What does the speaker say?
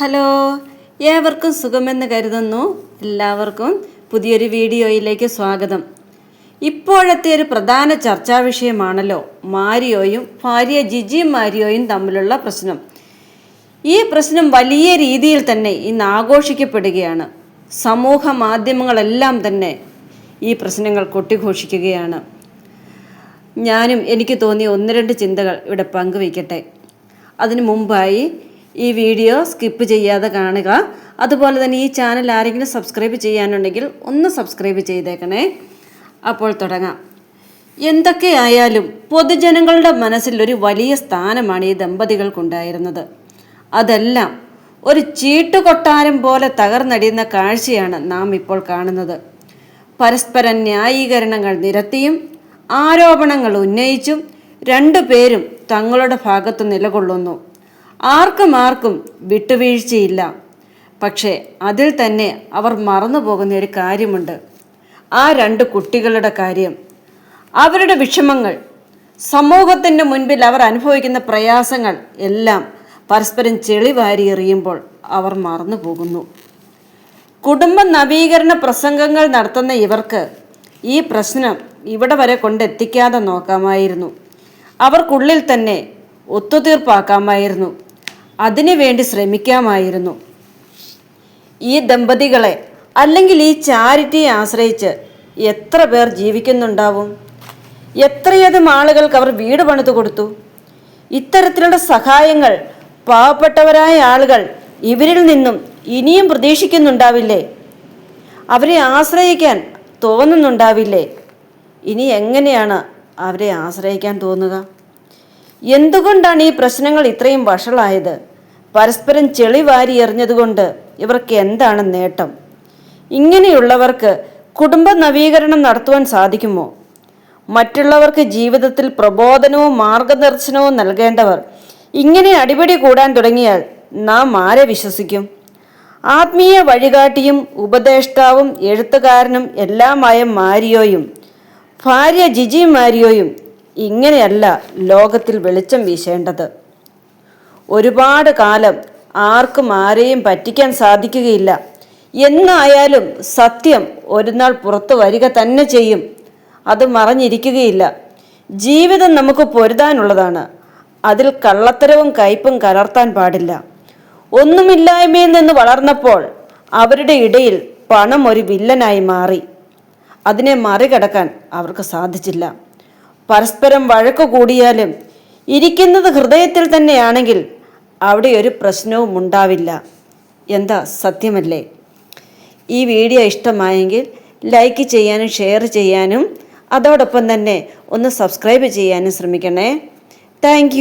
Hello ഏവർക്കും സുഖമെന്ന് കരുതുന്നു എല്ലാവർക്കും പുതിയൊരു വീഡിയോയിലേക്ക് സ്വാഗതം. ഇപ്പോഴത്തെ ഒരു പ്രധാന ചർച്ചാ വിഷയമാണല്ലോ മാരിയോയും ഭാര്യ ജിജി മാരിയോയും തമ്മിലുള്ള പ്രശ്നം. ഈ പ്രശ്നം വലിയ രീതിയിൽ തന്നെ ഇന്ന് ആഘോഷിക്കപ്പെടുകയാണ്. സമൂഹ മാധ്യമങ്ങളെല്ലാം തന്നെ ഈ പ്രശ്നങ്ങൾ കൊട്ടിഘോഷിക്കുകയാണ്. ഞാനും എനിക്ക് തോന്നിയ ഒന്ന് രണ്ട് ചിന്തകൾ ഇവിടെ പങ്കുവയ്ക്കട്ടെ. അതിനു മുമ്പായി ഈ വീഡിയോ സ്കിപ്പ് ചെയ്യാതെ കാണുക. അതുപോലെ തന്നെ ഈ ചാനൽ ആരെങ്കിലും സബ്സ്ക്രൈബ് ചെയ്യാനുണ്ടെങ്കിൽ ഒന്ന് സബ്സ്ക്രൈബ് ചെയ്തേക്കണേ. അപ്പോൾ തുടങ്ങാം. എന്തൊക്കെയായാലും പൊതുജനങ്ങളുടെ മനസ്സിൽ ഒരു വലിയ സ്ഥാനമാണ് ഈ ദമ്പതികൾക്കുണ്ടായിരുന്നത്. അതെല്ലാം ഒരു ചീട്ടുകൊട്ടാരം പോലെ തകർന്നടിയുന്ന കാഴ്ചയാണ് നാം ഇപ്പോൾ കാണുന്നത്. പരസ്പര ന്യായീകരണങ്ങൾ നിരത്തിയും ആരോപണങ്ങൾ ഉന്നയിച്ചും രണ്ടു പേരും തങ്ങളുടെ ഭാഗത്ത് നിലകൊള്ളുന്നു. ആർക്കും ആർക്കും വിട്ടുവീഴ്ചയില്ല. പക്ഷേ അതിൽ തന്നെ അവർ മറന്നു പോകുന്ന ഒരു കാര്യമുണ്ട്. ആ രണ്ട് കുട്ടികളുടെ കാര്യം. അവരുടെ വിഷമങ്ങൾ സമൂഹത്തിന്റെ മുൻപിൽ അവർ അനുഭവിക്കുന്ന പ്രയാസങ്ങൾ എല്ലാം പരസ്പരം ചെളി വാരി എറിയുമ്പോൾ അവർ മറന്നു പോകുന്നു. കുടുംബ നവീകരണ പ്രസംഗങ്ങൾ നടത്തുന്ന ഇവർക്ക് ഈ പ്രശ്നം ഇവിടെ വരെ കൊണ്ടെത്തിക്കാതെ നോക്കാമായിരുന്നു. അവർക്കുള്ളിൽ തന്നെ ഒത്തുതീർപ്പാക്കാമായിരുന്നു. അതിനുവേണ്ടി ശ്രമിക്കാമായിരുന്നു. ഈ ദമ്പതികളെ അല്ലെങ്കിൽ ഈ ചാരിറ്റിയെ ആശ്രയിച്ച് എത്ര പേർ ജീവിക്കുന്നുണ്ടാവും? എത്രയധികം ആളുകൾക്ക് അവർ വീട് പണിതു കൊടുത്തു? ഇത്തരത്തിലുള്ള സഹായങ്ങൾ പാവപ്പെട്ടവരായ ആളുകൾ ഇവരിൽ നിന്നും ഇനിയും പ്രതീക്ഷിക്കുന്നുണ്ടാവില്ലേ? അവരെ ആശ്രയിക്കാൻ തോന്നുന്നുണ്ടാവില്ലേ? ഇനി എങ്ങനെയാണ് അവരെ ആശ്രയിക്കാൻ തോന്നുക? എന്തുകൊണ്ടാണ് ഈ പ്രശ്നങ്ങൾ ഇത്രയും വഷളായത്? പരസ്പരം ചെളി വാരി എറിഞ്ഞതുകൊണ്ട് ഇവർക്ക് എന്താണ് നേട്ടം? ഇങ്ങനെയുള്ളവർക്ക് കുടുംബ നവീകരണം നടത്തുവാൻ സാധിക്കുമോ? മറ്റുള്ളവർക്ക് ജീവിതത്തിൽ പ്രബോധനവും മാർഗദർശനവും നൽകേണ്ടവർ ഇങ്ങനെ അടിപിടി കൂടാൻ തുടങ്ങിയാൽ നാം ആരെ വിശ്വസിക്കും? ആത്മീയ വഴികാട്ടിയും ഉപദേഷ്ടാവും എഴുത്തുകാരനും എല്ലാമായ മാരിയോയും ഭാര്യ ജിജി മാരിയോയും ഇങ്ങനെയല്ല ലോകത്തിൽ വെളിച്ചം വീശേണ്ടത്. ഒരുപാട് കാലം ആർക്കും ആരെയും പറ്റിക്കാൻ സാധിക്കുകയില്ല. എന്നായാലും സത്യം ഒരു നാൾ പുറത്തു വരിക തന്നെ ചെയ്യും. അത് മറഞ്ഞിരിക്കുകയില്ല. ജീവിതം നമുക്ക് പൊരുതാനുള്ളതാണ്. അതിൽ കള്ളത്തരവും കയ്പും കലർത്താൻ പാടില്ല. ഒന്നുമില്ലായ്മയിൽ നിന്ന് വളർന്നപ്പോൾ അവരുടെ ഇടയിൽ പണം ഒരു വില്ലനായി മാറി. അതിനെ മറികടക്കാൻ അവർക്ക് സാധിച്ചില്ല. പരസ്പരം വഴക്ക് കൂടിയാലും ഇരിക്കുന്നത് ഹൃദയത്തിൽ തന്നെയാണെങ്കിൽ അവിടെ ഒരു പ്രശ്നവും ഉണ്ടാവില്ല. എന്താ സത്യമല്ലേ? ഈ വീഡിയോ ഇഷ്ടമായെങ്കിൽ ലൈക്ക് ചെയ്യാനും ഷെയർ ചെയ്യാനും അതോടൊപ്പം തന്നെ ഒന്ന് സബ്സ്ക്രൈബ് ചെയ്യാനും ശ്രമിക്കണേ. താങ്ക്